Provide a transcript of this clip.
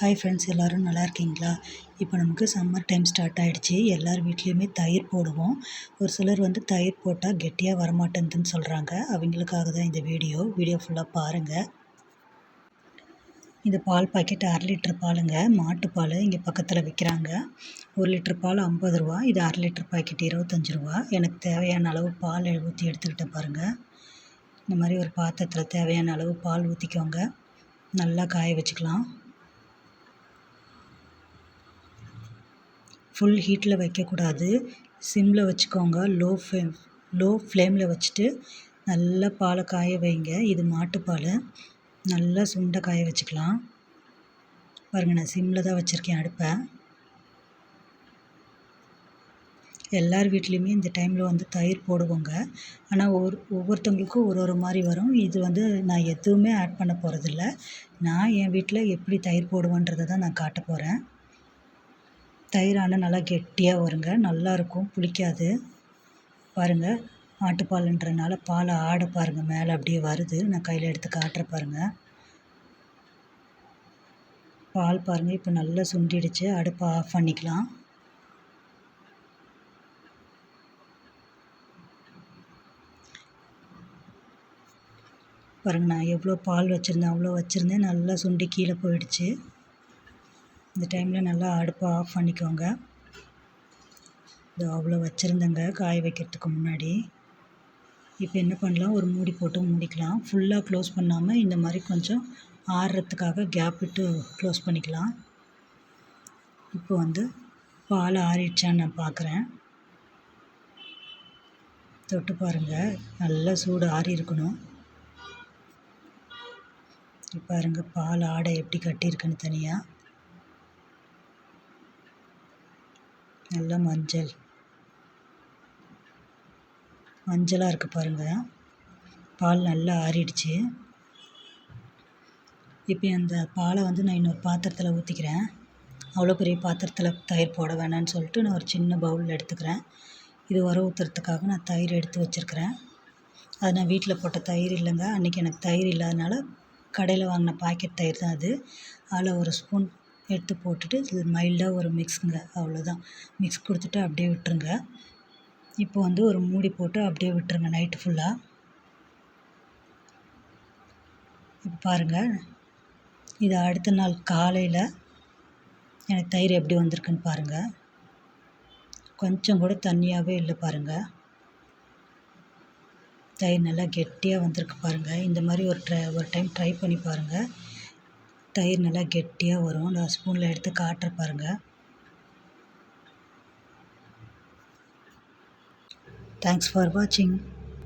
Hi friends எல்லோரும் நல்லா இருக்கீங்களா? இப்போ நமக்கு சம்மர் டைம் ஸ்டார்ட் ஆகிடுச்சி எல்லார் வீட்லேயுமே தயிர் போடுவோம். ஒரு சிலர் வந்து தயிர் போட்டால் கெட்டியாக வரமாட்டேங்குதுன்னு சொல்கிறாங்க அவங்களுக்காக தான் இந்த வீடியோ வீடியோ ஃபுல்லாக பாருங்கள் இந்த பால் பாக்கெட் அரை லிட்ரு பாலுங்க. மாட்டுப்பால் இங்கே பக்கத்தில் விற்கிறாங்க ஒரு லிட்ரு பால் ஐம்பது ரூபா. இது அரை லிட்ரு பாக்கெட் இருபத்தஞ்சி ரூபா. எனக்கு தேவையான அளவு பால் ஊற்றி எடுத்துக்கிட்டேன் பாருங்கள் இந்த மாதிரி ஒரு பாத்திரத்தில் தேவையான அளவு பால் ஊற்றிக்கோங்க நல்லா காய வச்சுக்கலாம். ஃபுல் ஹீட்டில் வைக்கக்கூடாது. சிம்மில் வச்சுக்கோங்க. லோ ஃப்ளேம் லோ ஃப்ளேமில் வச்சுட்டு நல்லா பாலை காய வைங்க. இது மாட்டுப்பால். நல்லா சுண்டை காய வச்சுக்கலாம். பாருங்கள் நான் சிம்மில் தான் வச்சுருக்கேன் அடுப்பை. எல்லார் வீட்லேயுமே இந்த டைமில் வந்து தயிர் போடுவோங்க. ஆனால் ஒரு ஒவ்வொருத்தவங்களுக்கும் ஒரு ஒரு மாதிரி வரும். இது வந்து நான் எதுவுமே ஆட் பண்ண போகிறதில்ல நான் என் வீட்டில் எப்படி தயிர் போடுவேன்றதை தான் நான் காட்ட போகிறேன் தயிர் ஆனால் நல்லா கெட்டியாக வருங்க. நல்லாயிருக்கும் புளிக்காது. பாருங்கள் ஆட்டுப்பாலுன்றனால பால் ஆட பாருங்கள் மேலே அப்படியே வருது. நான் கையில் எடுத்து காட்டுற பாருங்கள் பால் பாருங்கள் இப்போ நல்லா சுண்டிடுச்சு. அடுப்பை ஆஃப் பண்ணிக்கலாம். பாருங்கள் நான் எவ்வளோ பால் வச்சுருந்தேன் அவ்வளோ வச்சுருந்தேன். நல்லா சுண்டி கீழே போயிடுச்சு. இந்த டைமில் நல்லா அடுப்பை ஆஃப் பண்ணிக்கோங்க. இது அவ்வளோ வச்சுருந்தேங்க காய வைக்கிறதுக்கு முன்னாடி. இப்போ என்ன பண்ணலாம் ஒரு மூடி போட்டு மூடிக்கலாம். ஃபுல்லாக க்ளோஸ் பண்ணாமல் இந்த மாதிரி கொஞ்சம் ஆறுறதுக்காக கேப் விட்டு க்ளோஸ் பண்ணிக்கலாம். இப்போ வந்து பால் ஆறிடுச்சான்னு நான் பார்க்குறேன் தொட்டு பாருங்கள் நல்லா சூடு ஆறி இருக்கணும். பாருங்கள் பால் ஆடை எப்படி கட்டியிருக்குன்னு தனியாக நல்லா மஞ்சள். மஞ்சளாக இருக்குது பாருங்கள் பால் நல்லா ஆறிடுச்சு. இப்போ அந்த பாலை வந்து நான் இன்னொரு பாத்திரத்தில் ஊற்றிக்கிறேன் அவ்வளோ பெரிய பாத்திரத்தில் தயிர் போட வேணான்னு சொல்லிட்டு நான் ஒரு சின்ன பவுலில் எடுத்துக்கிறேன். இது உர ஊற்றுறதுக்காக நான் தயிர் எடுத்து வச்சுருக்கிறேன். அது நான் வீட்டில் போட்ட தயிர் இல்லைங்க. அன்றைக்கி எனக்கு தயிர் இல்லாதனால கடையில் வாங்கின பாக்கெட் தயிர் தான் அது. அதில் ஒரு ஸ்பூன் எடுத்து போட்டுட்டு இது மைல்டாக ஒரு மிக்ஸுங்க அவ்வளோதான் மிக்ஸ் கொடுத்துட்டு அப்படியே விட்டுருங்க. இப்போ வந்து ஒரு மூடி போட்டு அப்படியே விட்டுருங்க நைட்டு ஃபுல்லாக இப்போ பாருங்கள் இது அடுத்த நாள் காலையில் எனக்கு தயிர் எப்படி வந்திருக்குன்னு பாருங்கள் கொஞ்சம் கூட தண்ணியாகவே இல்லை பாருங்கள் தயிர் நல்லா கெட்டியாக வந்திருக்கு பாருங்கள் இந்த மாதிரி ஒரு ட்ரை ஒரு டைம் ட்ரை பண்ணி பாருங்கள் தயிர் நல்லா கெட்டியாக வரும். நான் ஸ்பூனில் எடுத்து காட்டுற பாருங்கள் தேங்க்ஸ் ஃபார் வாட்சிங்